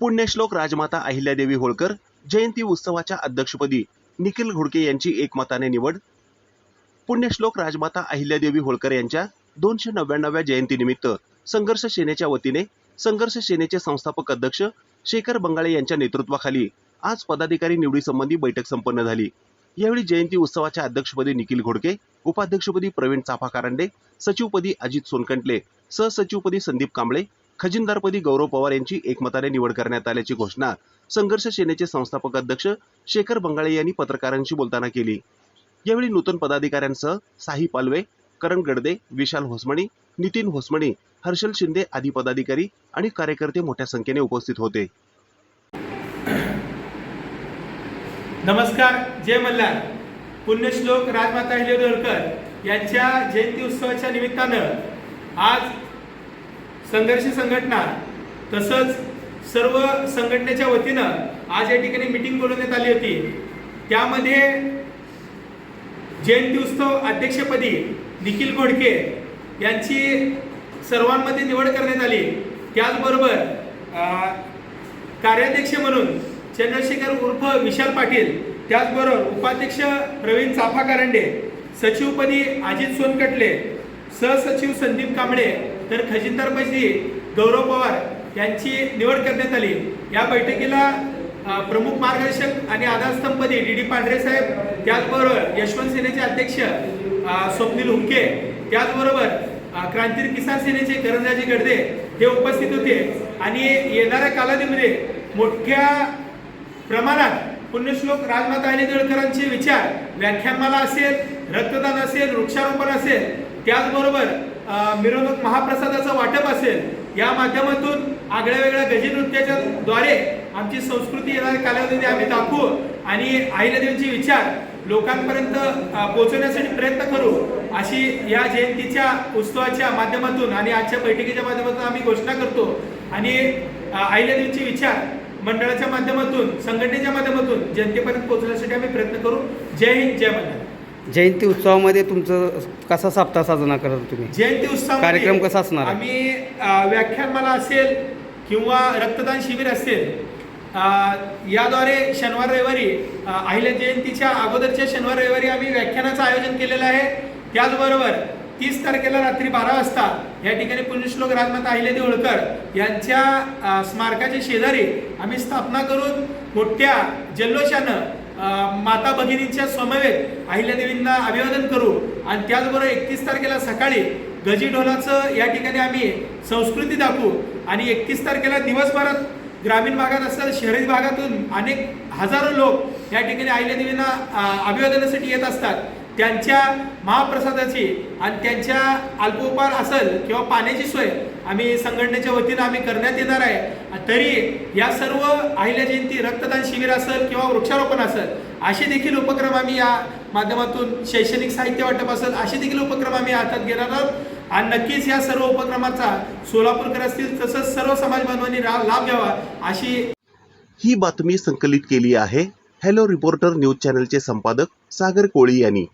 पुण्यश्लोक राजमाता अहिल्यादेवी होळकर जयंती उत्सवाच्या अध्यक्षपदी निखिल घोडके यांची एकमताने निवड. पुण्यश्लोक राजमाता अहिल्यादेवी होळकर यांच्या दोनशे नव्याण्णव्या जयंतीनिमित्त संघर्ष सेनेच्या वतीने संघर्ष सेनेचे संस्थापक अध्यक्ष शेखर बंगाळे यांच्या नेतृत्वाखाली आज पदाधिकारी निवडीसंबंधी बैठक संपन्न झाली. यावेळी जयंती उत्सवाच्या अध्यक्षपदी निखिल घोडके उपाध्यक्षपदी प्रवीण चाफा कारंडे सचिवपदी अजित सोनकंटले सहसचिवपदी संदीप कांबळे खजिनदारपदी गौरव पवार यांची एकमताने निवड करण्यात आल्याची घोषणा संघर्ष सेनेचे संस्थापक अध्यक्ष शेखर बंगाळे यांनी पत्रकारांशी बोलताना केली. यावेळी नूतन पदाधिकाऱ्यांसह साही पालवे करण गडदे विशाल होसमणी नितीन होसमणी हर्षल शिंदे आदी पदाधिकारी आणि कार्यकर्ते मोठ्या संख्येने उपस्थित होते. नमस्कार जय मल्हार. पुण्यश्लोक राजमाता अहिल्यादेवी यांच्या जयंती उत्सवाच्या निमित्तानं आज संघर्ष संघटना तसंच सर्व संघटनेच्या वतीनं आज या ठिकाणी मिटिंग बोलवण्यात आली होती. त्यामध्ये जयंती उत्सव अध्यक्षपदी निखिल घोडके यांची सर्वांमध्ये निवड करण्यात आली. त्याचबरोबर कार्याध्यक्ष म्हणून चंद्रशेखर उर्फ विशाल पाटील त्याचबरोबर उपाध्यक्ष प्रवीण चाफा कारंडे सचिवपदी अजित सोनकटले सहसचिव संदीप कांबळे तर खजिनदारपदी गौरव पवार यांची निवड करण्यात आली. या बैठकीला प्रमुख मार्गदर्शक आणि आधारस्तंभपदी डी डी पांढरे साहेब त्याचबरोबर यशवंत सेनेचे अध्यक्ष स्वप्नील हुंके त्याचबरोबर क्रांती किसान सेनेचे करंजाजी गडदे हे उपस्थित होते. आणि येणाऱ्या कालावधीमध्ये मोठ्या प्रमाणात पुण्यश्लोक राजमाता आणि दळकरांचे विचार व्याख्यानमाला असेल रक्तदान असेल वृक्षारोपण असेल त्याचबरोबर मिरवणूक महाप्रसादाचं वाटप असेल या माध्यमातून आगळ्या वेगळ्या गजी नृत्याच्या द्वारे आमची संस्कृती येणाऱ्या कालावधीमध्ये आम्ही दाखवू आणि अहिल्यादेवींचे विचार लोकांपर्यंत पोहोचवण्यासाठी प्रयत्न करू अशी या जयंतीच्या उत्सवाच्या माध्यमातून आणि आजच्या बैठकीच्या माध्यमातून आम्ही घोषणा करतो. आणि आईला अहिल्यादेवींचे विचार मंडळाच्या माध्यमातून संघटनेच्या माध्यमातून जनतेपर्यंत पोहोचवण्यासाठी आम्ही प्रयत्न करू. जय हिंद जय मल्हार जयंती उत्सवामध्ये तुमचं कसा सप्ताह साजरा कराल तुम्ही जयंती उत्सव कार्यक्रम कसा असणार आहे? आम्ही अ, व्याख्यानमाला असेल किंवा रक्तदान शिबिर असेल अ, याद्वारे शनिवार रविवारी अ, अहिल्या जयंतीच्या अगोदरच्या शनिवार रविवारी आम्ही व्याख्यानाचं आयोजन केलेलं आहे त्याचबरोबर तीस तारखेला रात्री बारा वाजता या ठिकाणी पुण्यश्लोक राजमाता अहिल्यादेवी होळकर यांच्या अ, स्मारकाच्या शेजारी आम्ही स्थापना करून मोठ्या जल्लोषानं माता भगिनींच्या समवेत अहिल्यादेवींना अभिवादन करू. आणि त्याचबरोबर एकतीस तारखेला सकाळी गजी ढोलाचं या ठिकाणी आम्ही संस्कृती दाखवू. आणि एकतीस तारखेला दिवसभरात ग्रामीण भागात असेल शहरी भागातून अनेक हजारो लोक या ठिकाणी अहिल्यादेवींना अभिवादनासाठी येत असतात. त्यांच्या महाप्रसादाची आणि त्यांच्या अल्पोपहार असेल किंवा पाण्याची सोय आम्ही संघटनेच्या वतीनं आम्ही करण्यात येणार आहे. तरी या सर्व अहिल्या जयंती रक्तदान शिबिर असेल किंवा वृक्षारोपण असेल असे देखील उपक्रम आम्ही या माध्यमातून शैक्षणिक साहित्य वाटप असेल असे देखील उपक्रम आम्ही हातात घेणार आहोत. आणि नक्कीच या सर्व उपक्रमाचा सोलापूरकर असतील तसंच सर्व समाज बांधवांनी रा- लाभ घ्यावा अशी ही बातमी संकलित केली आहे. हॅलो रिपोर्टर न्यूज चॅनलचे संपादक सागर कोळी यांनी.